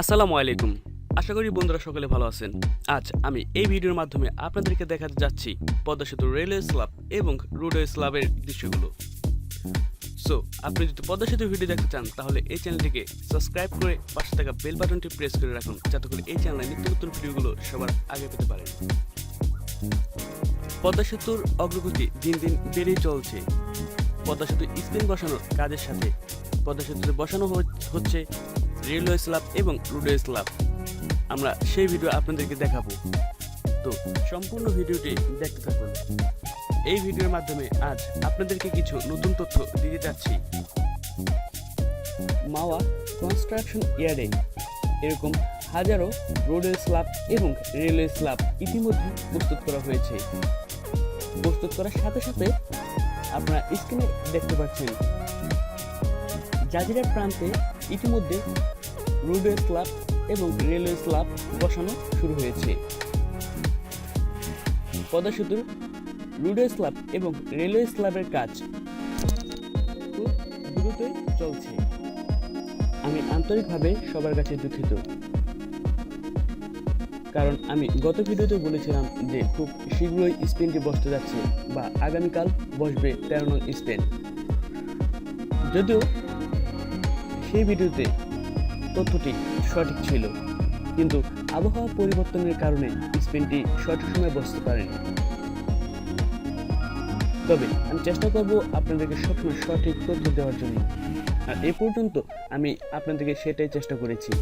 আসসালামু আলাইকুম। আশা করি বন্ধুরা সকলে ভালো আছেন। আজ আমি এই ভিডিওর মাধ্যমে আপনাদেরকে দেখাতে যাচ্ছি পদ্মা সেতু রেলওয়ে স্ল্যাব এবং রোডওয়ে স্ল্যাবের দৃশ্যগুলো। সো আপনি যদি পদ্মা সেতু ভিডিও দেখতে চান, তাহলে এই চ্যানেলটিকে সাবস্ক্রাইব করে পাশে থাকা বেল বাটনটি প্রেস করে রাখুন, যাতে করে এই চ্যানেলে নিত্য নতুন ভিডিওগুলো সবার আগে পেতে পারেন। পদ্মা সেতুর অগ্রগতি দিন দিন বেড়েই চলছে। পদ্মা সেতু স্ক্রিন বসানোর কাজের সাথে পদ্মা সেতুতে বসানো হচ্ছে রেলওয়ে স্ল্যাব এবং রোডওয়ে স্ল্যাব আমরা সেই ভিডিও আপনাদেরকে দেখাবো। তো সম্পূর্ণ ভিডিওটি দেখতে থাকুন। এই ভিডিওর মাধ্যমে আজ আপনাদেরকে কিছু নতুন তথ্য দিতে যাচ্ছি। মাওয়া কনস্ট্রাকশন ইয়ার্ডে এরকম হাজারো রোডওয়ে স্ল্যাব এবং রেলওয়ে স্ল্যাব ইতিমধ্যে প্রস্তুত করা হয়েছে। প্রস্তুত করার সাথে সাথে আপনারা স্ক্রিনে দেখতে পাচ্ছেন। জাজিরার প্রান্তে ইতিমধ্যে রোডওয়ে স্ল্যাব এবং রেলওয়ে স্ল্যাব বসানো শুরু হয়েছে। পদ্মা সেতুর রোডওয়ে স্ল্যাব এবং রেলওয়ে স্ল্যাবের কাজ দ্রুতই চলছে। আমি আন্তরিকভাবে সবার কাছে দুঃখিত। কারণ আমি গত ভিডিওতে বলেছিলাম যে খুব শীঘ্রই স্পেনটি বসতে যাচ্ছে বা আগামীকাল বসবে তেরো নং স্পেন। যদিও সেই ভিডিওতে তথ্যটি সঠিক ছিল। কিন্তু আবহাওয়া পরিবর্তনের কারণে স্পেনটি সঠিক সময় বসতে পারেনি। তবে আমি চেষ্টা করব আপনাদেরকে সবসময় সঠিক তথ্য দেওয়ার জন্য। আর এ পর্যন্ত আমি আপনাদেরকে সেটাই চেষ্টা করেছি।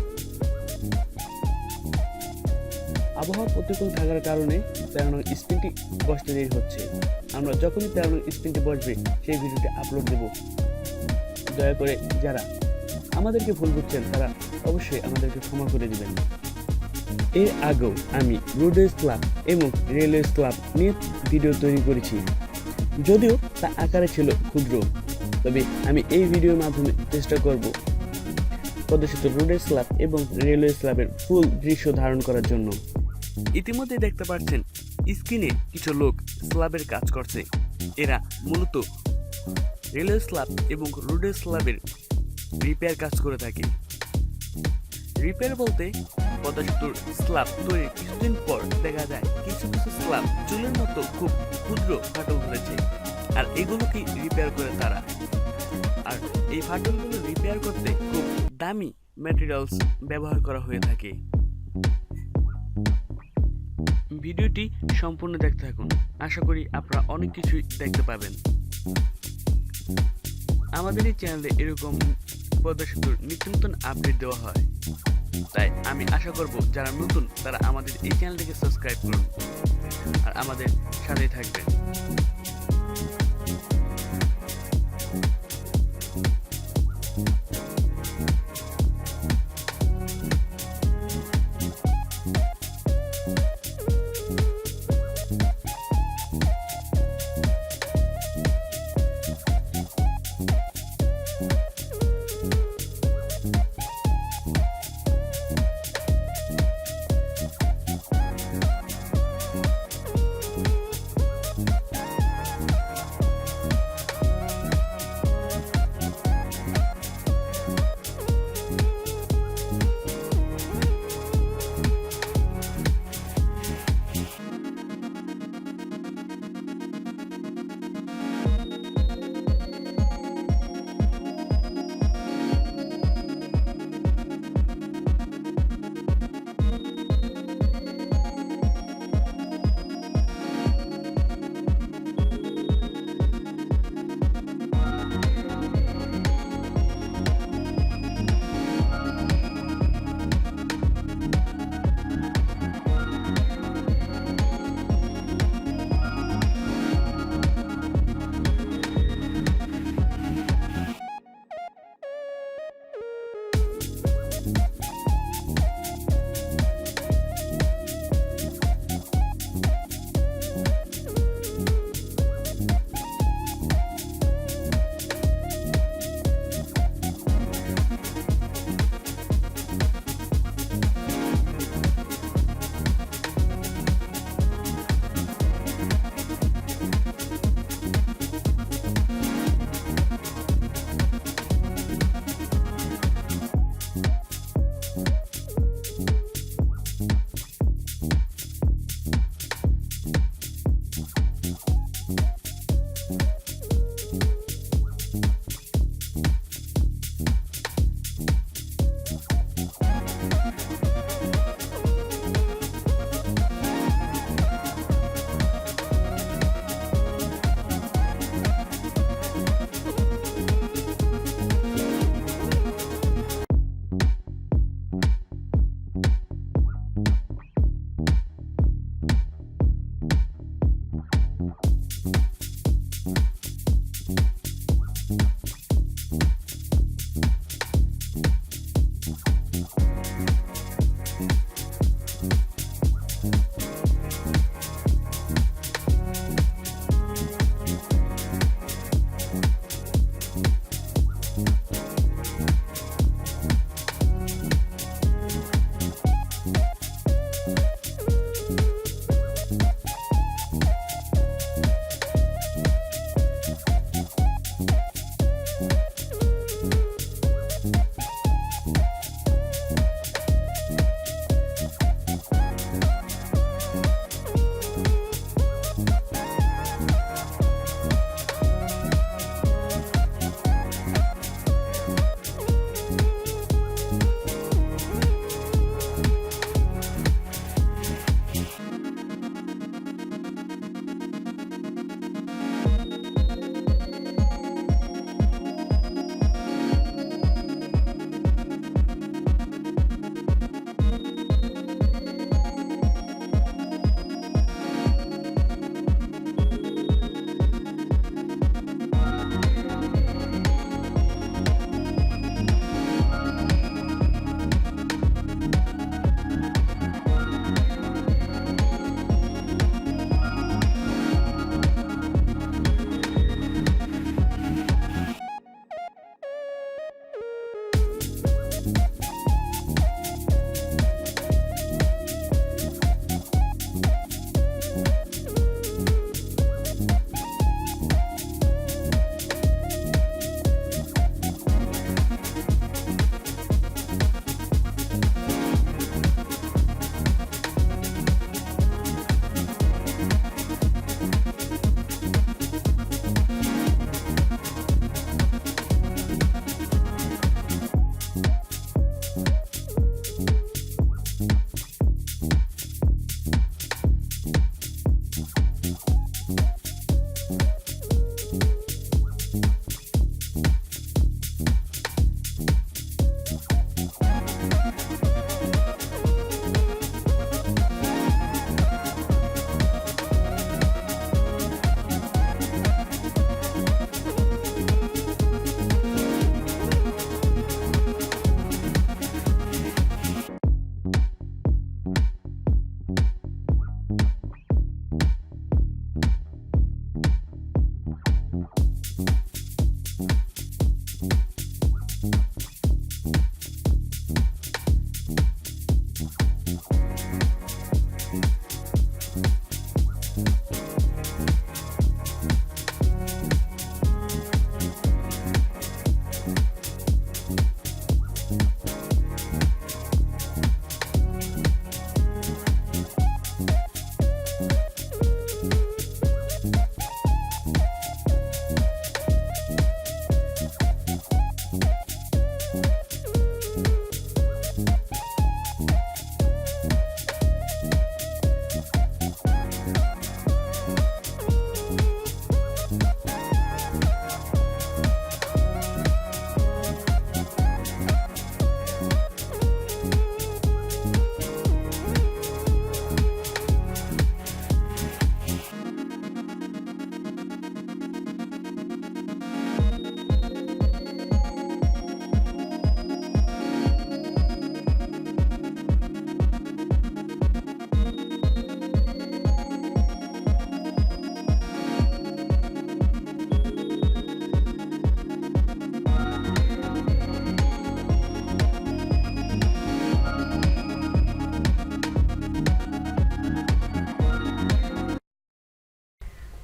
আবহাওয়া প্রতিকূল থাকার কারণে তেরো স্পিনটি বসতে দেরি হচ্ছে। আমরা যখনই তেরো স্পিনটি বসবে, সেই ভিডিওটি আপলোড দেব। দয়া করে যারা আমাদেরকে ভুল বুঝছেন তারা, অবশ্যই আমাদেরকে ক্ষমা করে দিবেন। এর আগেও আমি রোডওয়েজ ক্লাব এবং রেলওয়েজ ক্লাব নিয়ে ভিডিও তৈরি করেছি। যদিও তা আকারে ছিল ক্ষুদ্র, তবে আমি এই ভিডিওর মাধ্যমে চেষ্টা করব প্রদর্শিত রোডের স্ল্যাব এবং রেলওয়ে স্ল্যাবের ফুল দৃশ্য ধারণ করার জন্য। ইতিমধ্যে দেখতে পাচ্ছেন, স্ক্রিনে কিছু লোক স্ল্যাবের কাজ করছে। এরা মূলত রেলওয়ে স্ল্যাব এবং রোডের স্ল্যাবের রিপেয়ার কাজ করে থাকে। রিপেয়ার বলতে পদ্মা স্ল্যাব তৈরির কিছুদিন পর দেখা যায় কিছু কিছু স্ল্যাব চুলের মতো খুব ক্ষুদ্র ফাটল ধরেছে আর এগুলোকে রিপেয়ার করে তারা। আর এই ফাটলগুলো রিপেয়ার করতে খুব দামি ম্যাটেরিয়ালস ব্যবহার করা হয়ে থাকে। ভিডিওটি সম্পূর্ণ দেখতে থাকুন। আশা করি আপনারা অনেক কিছুই দেখতে পাবেন। আমাদের এই চ্যানেলে এরকম পদ্মা সেতুর নিত্য নতুন আপডেট দেওয়া হয়। তাই আমি আশা করব যারা নতুন, তারা আমাদের এই চ্যানেলটিকে সাবস্ক্রাইব করুন। আর আমাদের সাথেই থাকবেন।